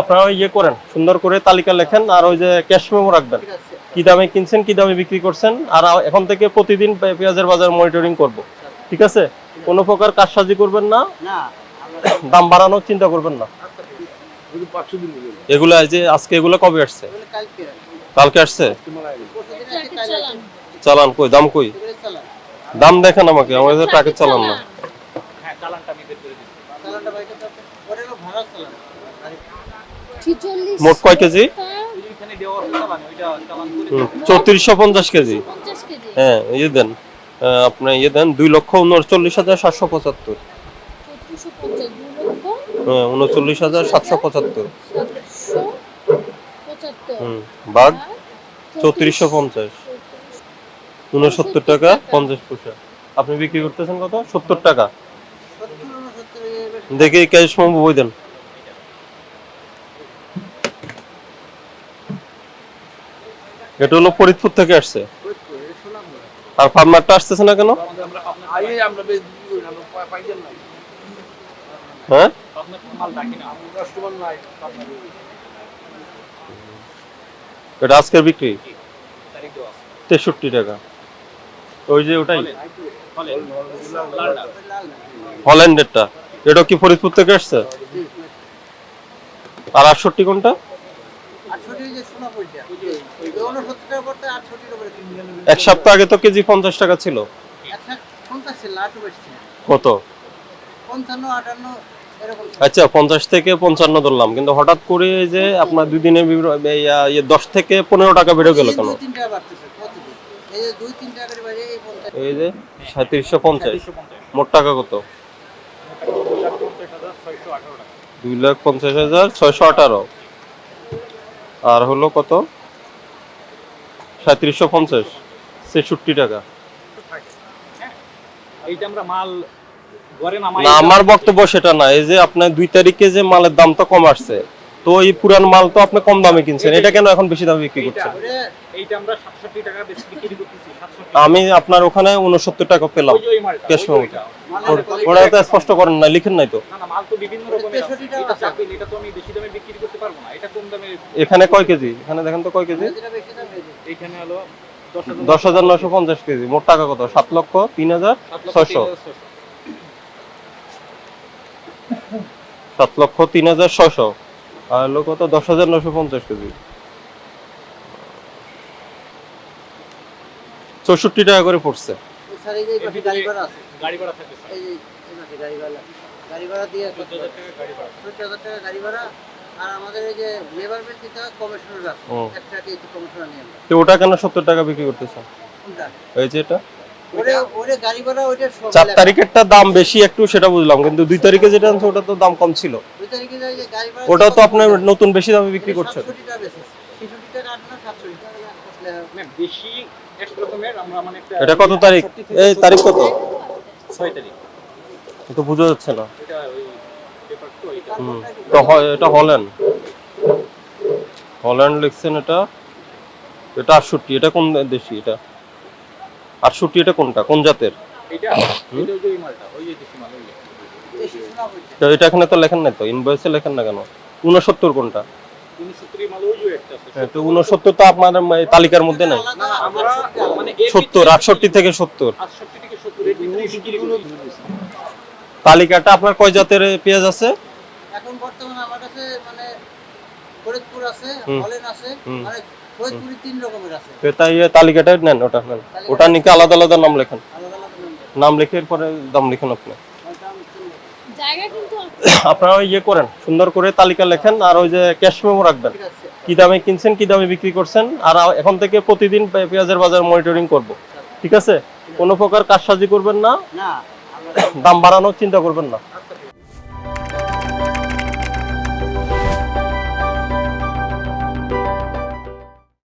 আপনারা ওই ইয়ে করেন সুন্দর করে তালিকা লেখেন আর ওই যে ক্যাশ মেমো রাখবেন। কি দামে কিনছেন কি দামে বিক্রি করছেন আর এখন থেকে প্রতিদিন পেঁয়াজের বাজার মনিটরিং করব। ঠিক আছে? কোনো প্রকার কারসাজি করবেন না। দাম বাড়ানোর চিন্তা করবেন না। এগুলো যে আজকে এগুলো কবে আসছে? কালকে আসছে? চালান কই দাম কই? দাম দেখেন আমাকে আমার কাছে টাকা চালান না। চালানটা বাইকে তো ওটা হলো ভাড়া চালান। মোট কয় কেজি? চৌত্রিশশো পঞ্চাশ কেজি। হ্যাঁ ইয়ে দেন আপনি ইয়ে দেন দুই লক্ষ উনচল্লিশ হাজার সাতশো পঁচাত্তর। হ্যাঁ উনচল্লিশ হাজার সাতশো পঁচাত্তর। হুম বাঘ চৌত্রিশশো পঞ্চাশ। উনসত্তর টাকা পঞ্চাশ পয়সা। আপনি বিক্রি করতেছেন কত? সত্তর টাকা। দেখি ক্যাশ মোমো বই দেন। এটা হলো ফরিদপুর থেকে আসছে। আর ফার্মারটা আসতেছে না কেন। হ্যাঁ? এটা আজকের বিক্রি? তেষট্টি টাকা। ওই যে ওটাই। হল্যান্ডেরটা। এটা কি ফরিদপুর থেকে আসছে? আর আটষট্টি কোনটা? আটষট্টি এক সপ্তাহ আগে তো কেজি পঞ্চাশ টাকা ছিল। ছিল। কত। আচ্ছা পঞ্চাশ থেকে পঞ্চান্ন ধরলাম কিন্তু হঠাৎ করে এই যে আপনার দুই দিনে দশ থেকে পনেরো টাকা বেড়ে গেল কেন? দুই তিন টাকা বাড়তেছে প্রতিদিন। এই যে দুই তিন টাকার বাড়ে এই পঞ্চাশ। এই যে সাঁত্রিশশো পঞ্চাশ। মোট টাকা কত? দুই লাখ পঞ্চাশ হাজার ছয়শো আঠারো। আর হলো কত? সাঁত্রিশশো পঞ্চাশ ছেষট্টি টাকা। এইটা আমরা মাল ঘরে নামাই না আমার বক্তব্য সেটা না এই যে আপনার দুই তারিখে যে মালের দাম তো কম আসছে তো এই পুরান মাল তো আপনি কম দামে কিনছেন এটা কেন এখন বেশি দামে বিক্রি করছেন? ওরে এইটা আমরা 67 টাকা বেশি বিক্রি করতেছি 67 আমি আপনার ওখানে উনসত্তর টাকা পেলাম ক্যাশ মেমোটা। ওর- তো স্পষ্ট করেন না লিখেন নাই তো। না না মাল তো বিভিন্ন রকমের আছে। 63 টাকা এটা আছে। চাপিল এটা তো আমি বেশি দামে বিক্রি করতে পারব না এটা কম দামে এখানে কয় কেজি? এখানে দেখেন তো কয় কেজি? এইখানে হলো দশ হাজার নশো পঞ্চাশ কেজি। মোট টাকা কত? সাত লক্ষ তিন হাজার ছয়শো। সাত লক্ষ তিন হাজার ছয়শো। আর হলো কত? দশ হাজার নশো পঞ্চাশ কেজি। চৌষট্টি টাকা করে পড়ছে। এই স্যার, এই যে এই পাশে গাড়ি ভাড়া আছে। গাড়ি ভাড়া থাকবে এই যে এই গাড়ি ভাড়া। গাড়ি ভাড়া দিয়ে টাকা গাড়ি ভাড়া। আর আমাদের এই যে লেবার বিল দিতে হয় কমিশনার আছে একটা কমিশনার নিয়ে তো ওটা কেন সত্তর টাকা বিক্রি করতেছে? কোনটা? এই যে এটা? চার। তারিখেরটা দাম বেশি একটু সেটা বুঝলাম কিন্তু দুই তারিখে যেটা আনছে ওটা তো দাম কম ছিল। ওটা তো আপনার নতুন বেশি দামে বিক্রি করছেন। 67 টাকা বেশি। 63 টাকা আট না 67 টাকা আসলে না বেশি এক রকমের আমরা মানে এটা কত তারিখ? এই তারিখ কত? 6 তারিখ। তো বোঝা যাচ্ছে না। এটা ওই পেপার তো এটা হল্যান্ড হল্যান্ড লিখছেন এটা। এটা আটষট্টি এটা কোন দেশি এটা? আটষট্টি এটা কোনটা? কোন জাতের? এটা এটা ওই যে ওই মালটা ওই যে দেশি মাল ওই যে। বেশি শোনা হচ্ছে তো এটা এখানে তো লেখেন নাই তো? ইনভয়েসে লেখেন না কেন? উনসত্তর কোনটা? 69 মাল ওই যে একটা আছে। হ্যাঁ, তো উনসত্তর তো আপনার তালিকার মধ্যে নাই। না। মানে সত্তর আটষট্টি থেকে সত্তর। তালিকাটা আপনার কয় জাতের পেঁয়াজ আছে? এখন বর্তমানে আমার কাছে মানে ফরিদপুর আছে হুম। হলেন আছে হুম। মানে ফরিদপুরি তিন রকমের আছে। তো তাই এই তালিকাটা নেন ওটা নেন। ওটা নিকে আলাদা আলাদা নাম লেখেন। নাম নাম লিখে এরপরে দাম লিখুন আপনি। আপনারা ওই ইয়ে করেন সুন্দর করে তালিকা লেখেন আর ওই যে ক্যাশ মেমো রাখবেন। কি দামে কিনছেন কি দামে বিক্রি করছেন আর এখন থেকে প্রতিদিন পেঁয়াজের বাজার মনিটরিং করব। ঠিক আছে? কোনো প্রকার কারসাজি করবেন না। দাম বাড়ানোর চিন্তা করবেন না।